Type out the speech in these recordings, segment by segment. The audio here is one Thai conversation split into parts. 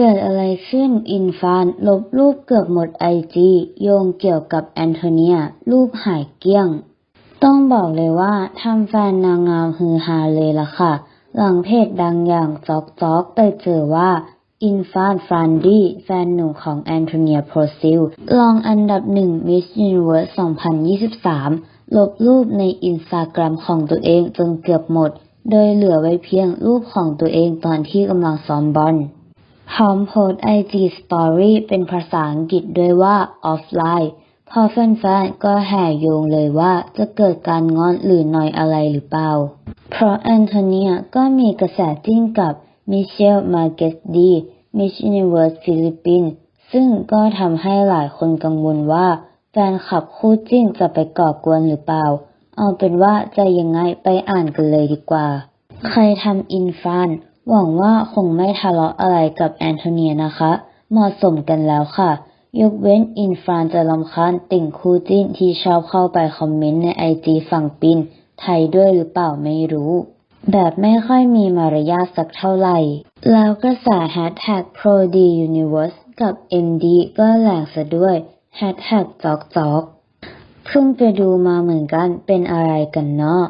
เกิดอะไรขึ้นอินฟานลบรูปเกือบหมดไอจีโยงเกี่ยวกับแอนโทเนีย รูปหายเกลี้ยง ต้องบอกเลยว่าทำแฟนนางงามฮือฮาเลยล่ะค่ะ หลังเพจดังอย่างจอกจอกไปเจอว่าอินฟานฟรานดี้แฟนหนุ่มของแอนโทเนียโพรซิลรองอันดับหนึ่งมิสยูนิเวิร์ส2023 ลบรูปในอินสตาแกรมของตัวเองจนเกือบหมด โดยเหลือไว้เพียงรูปของตัวเองตอนที่กำลังซ้อมบอล พร้อมโพสต์ IG Story เป็นภาษาอังกฤษด้วยว่า offline พอแฟนๆก็แห่โยงเลยว่าจะเกิดการงอนหรือหน่อยอะไรหรือเปล่า เพราะแอนโทเนียก็มีกระแสจิ้นกับมิเชลมาเกสดี Miss Universe ฟิลิปปินส์ซึ่งก็ทำให้หลายคนกังวลว่าแฟนคลับคู่จิ้นจะไปก่อกวนหรือเปล่า เอาเป็นว่าจะยังไงไปอ่านกันเลยดีกว่า ใครทำอินฟาน หวังว่าคงไม่ทะเลาะอะไรกับแอนโทเนียนะคะ เหมาะสมกันแล้วค่ะ ยกเว้นอินฟรานจะลำคาญติ่งคู่จิ้นที่ชอบเข้าไปคอมเมนต์ในไอจีฝั่งปินไทยด้วยหรือเปล่าไม่รู้ แบบไม่ค่อยมีมารยาทสักเท่าไหร่ แล้วกระแสแฮชแท็ก ProDUniverse กับ MD ก็แรงซะด้วยแฮชแท็กจอกจอกเพิ่งไปดูมาเหมือนกันเป็นอะไรกันเนาะ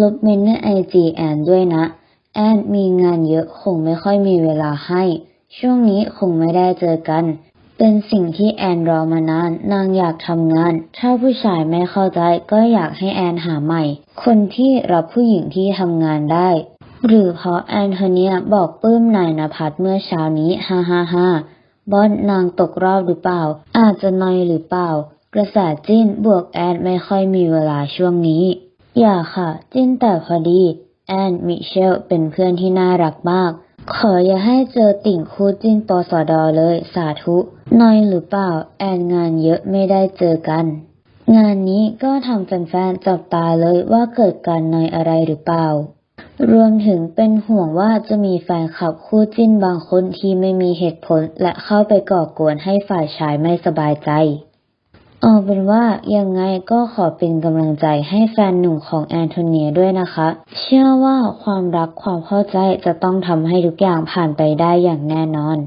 ลบเมนในไอจีแอนด้วยนะ แอนมีงานเยอะคงไม่ค่อยมีเวลาให้ ช่วงนี้คงไม่ได้เจอกัน เป็นสิ่งที่แอนรอมานาน นางอยากทำงาน ถ้าผู้ชายไม่เข้าใจก็อยากให้แอนหาใหม่ คนที่รับผู้หญิงที่ทำงานได้ หรือเพราะแอนโทเนียบอกปลื้มนายนภัสเมื่อเช้านี้ฮ่าฮ่าฮ่าบอนนางตกรอบหรือเปล่า อาจจะนอยหรือเปล่า กระแสจิ้นบวกแอนไม่ค่อยมีเวลาช่วงนี้ อย่าค่ะ จิ้นแต่พอดี อนมิเชลเป็นเพื่อนที่น่ารักมาก ขออย่าให้เจอติ่งคู่จิ้นปสดอเลยสาธุนอยหรือเปล่า แอนงานเยอะไม่ได้เจอกัน งานนี้ก็ทำแฟนๆจับตาเลยว่าเกิดการนอยอะไรหรือเปล่า รวมถึงเป็นห่วงว่าจะมีแฟนคลับคู่จิ้นบางคนที่ไม่มีเหตุผลและเข้าไปก่อกวนให้ฝ่ายชายไม่สบายใจ เอาเป็นว่ายังไงก็ขอเป็นกำลังใจให้แฟนหนุ่มของแอนโทเนียด้วยนะคะ เชื่อว่าความรักความเข้าใจจะต้องทำให้ทุกอย่างผ่านไปได้อย่างแน่นอน